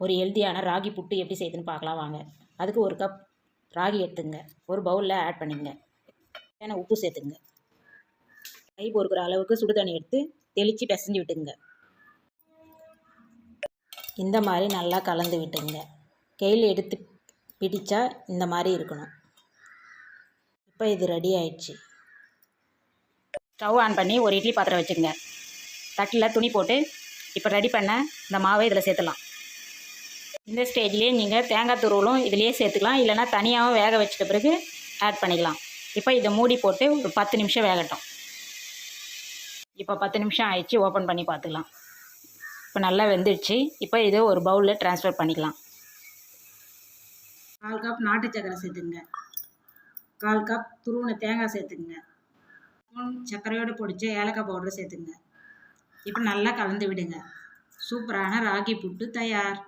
ஒரு ஹெல்த்தியான ராகி புட்டு எப்படி செய்யுதுன்னு பார்க்கலாம் வாங்க. அதுக்கு ஒரு கப் ராகி எடுத்துங்க. ஒரு பவுலில் ஆட் பண்ணிங்க. ஏன்னா உப்பு சேர்த்துங்க. கை பொறுக்கிற அளவுக்கு சுடு தண்ணி எடுத்து தெளித்து பிசைஞ்சு விட்டுங்க. இந்த மாதிரி நல்லா கலந்து விட்டுங்க. கையில் எடுத்து பிடிச்சா இந்த மாதிரி இருக்கணும். இப்போ இது ரெடி ஆயிடுச்சு. ஸ்டவ் ஆன் பண்ணி ஒரு இட்லி பாத்திரம் வச்சுங்க தட்டில் துணி போட்டு இப்போ ரெடி பண்ண இந்த மாவை இதில் சேர்த்துலாம் இந்த ஸ்டேஜ்லேயே நீங்கள் தேங்காய் துருவலும் இதிலேயே சேர்த்துக்கலாம். இல்லைனா தனியாகவும் வேக வச்சிட்ட பிறகு ஆட் பண்ணிக்கலாம். இப்போ இதை மூடி போட்டு ஒரு பத்து நிமிஷம் வேகட்டும். இப்போ பத்து நிமிஷம் ஆயிடுச்சு ஓப்பன் பண்ணி பார்த்துக்கலாம். இப்போ நல்லா வெந்துடுச்சு. இப்போ இதை ஒரு பவுலில் ட்ரான்ஸ்ஃபர் பண்ணிக்கலாம். கால் கப் நாட்டு சக்கரை சேர்த்துங்க கால் கப் துருவின தேங்காய் சேர்த்துங்க மூணு சர்க்கரையோடு பொடிச்ச ஏலக்காய் பவுடர் சேர்த்துங்க இப்போ நல்லா கலந்து விடுங்க. சூப்பரான ராகி புட்டு தயார்.